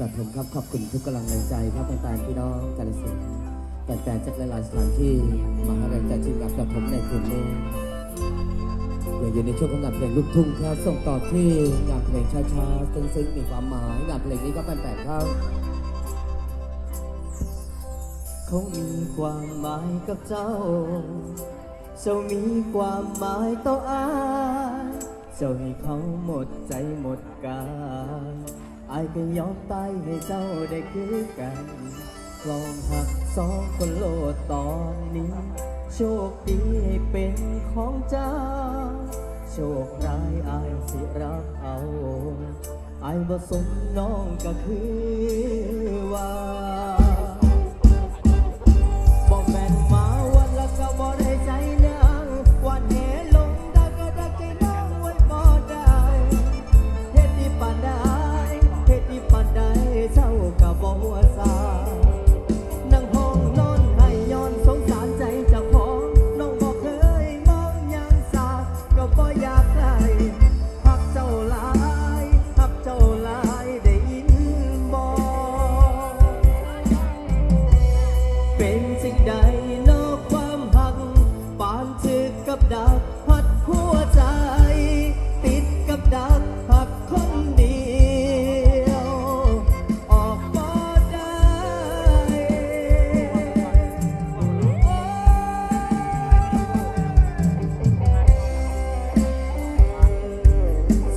ประถมครับขอบคุณทุกกำลังใจครับแฟนๆพี่น้องกาลสินแฟนๆจากหลายๆสถานที่มาให้แรงใจทีมงานประถมในคืนนี้ยังอยู่ในช่วงของงานเพลงลูกทุ่งครับส่งต่อที่งานเพลงช้าๆซึ้งๆมีความหมายงานเพลงนี้ก็แฟนๆครับเขามีความหมายกับเจ้า เจ้ามีความหมายต่ออายเจ้าให้เขาหมดใจหมดกาย อายก็ยอมตายให้เจ้าได้คือกันลองหักสองคนโลดตอนนี้ โชคดีให้เป็นของเจ้า โชคร้ายอายสิรับเอาอายบ่สมน้องก็คือว่า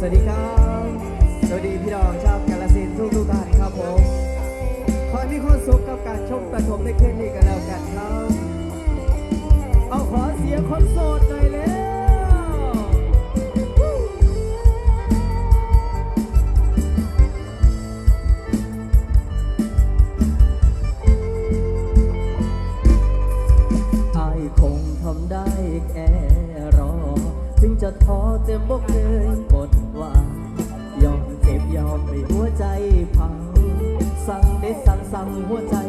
วัสดีครับ สวัสดีพี่น้องชาวกาลสินทุกทุกท่านครับผมขอให้มีความสุขกับการชมประถมในคืนนี้กันแล้วกันครับ เอาขอเสียงคนโสดหน่อยแล้วอายคงทำได้แค่รอ ถึงจะท้อแต่บ่เคย ได้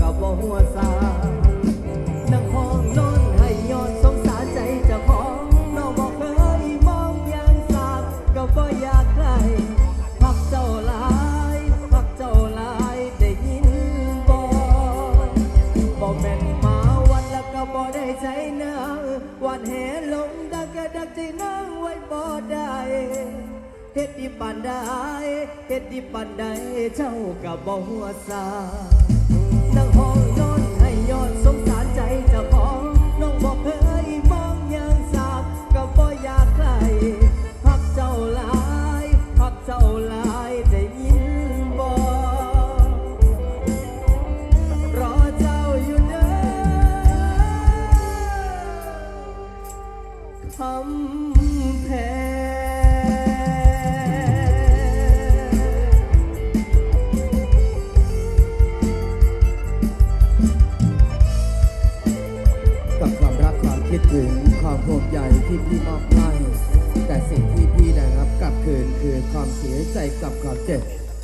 ก็บ่หัวซานั่งห้องนอนให้ยอนสงสารใจเจ้าของน้องบ่เคยมองอย่างสากก็บ่อยากใครพักเจ้าลายพักเจ้าลายได้ยินบ่บ่แม่นมาวันแล้วก็บ่ได้ใจนางวันแห่ลงดักก็ดักใจนางไว้บ่ได้เฮ็ดที่ปานใดเฮ็ดที่ปานใดเจ้าก็บ่หัวซา อน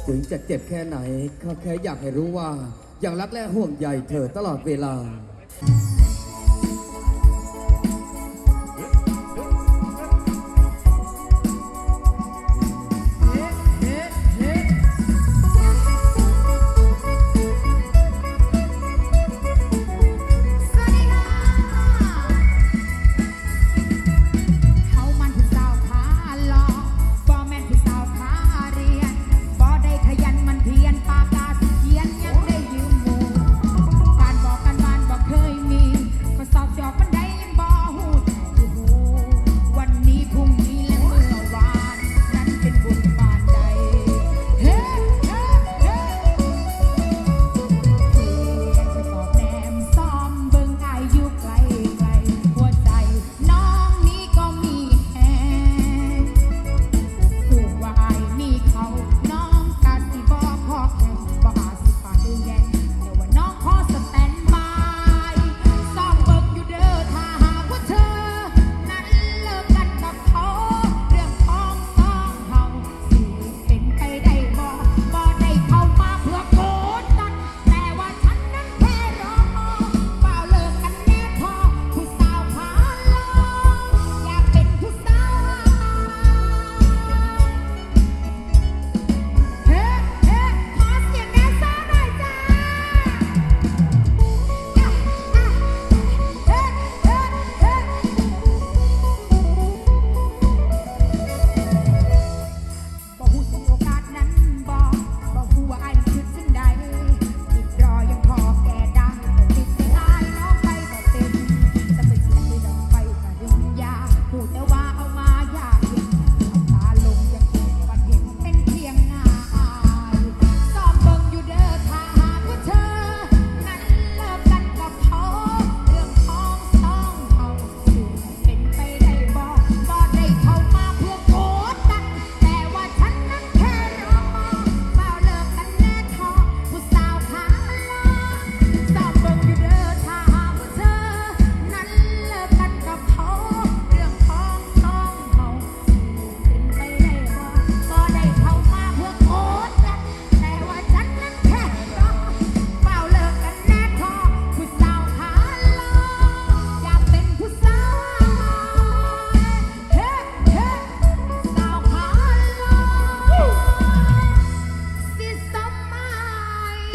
ถึงจะเจ็บแค่ไหนเขาแค่อยากให้รู้ว่ายังรักและห่วงใยเธอตลอดเวลา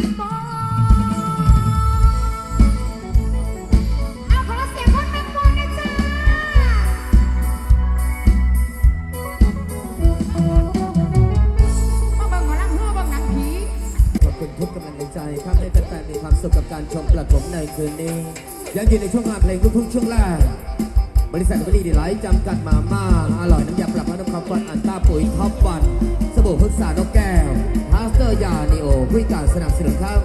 คุณทุกกำลังใจครับให้แฟนๆมีความสุขกับการชมประถมในคืนนี้ ยังอยู่ในช่วงงานเพลงลูกทุ่งช่วงแรก บริษัทบริดีไลท์จำกัดมาม่า อร่อยน้ำยาปรับผ้านุ่มคอมฟอร์ตอันต้าปุ๋ยท็อปวันสบู่พึกษานกแก้วพาสเตอร์ยาเนโอผู้การสนับสนุนครับ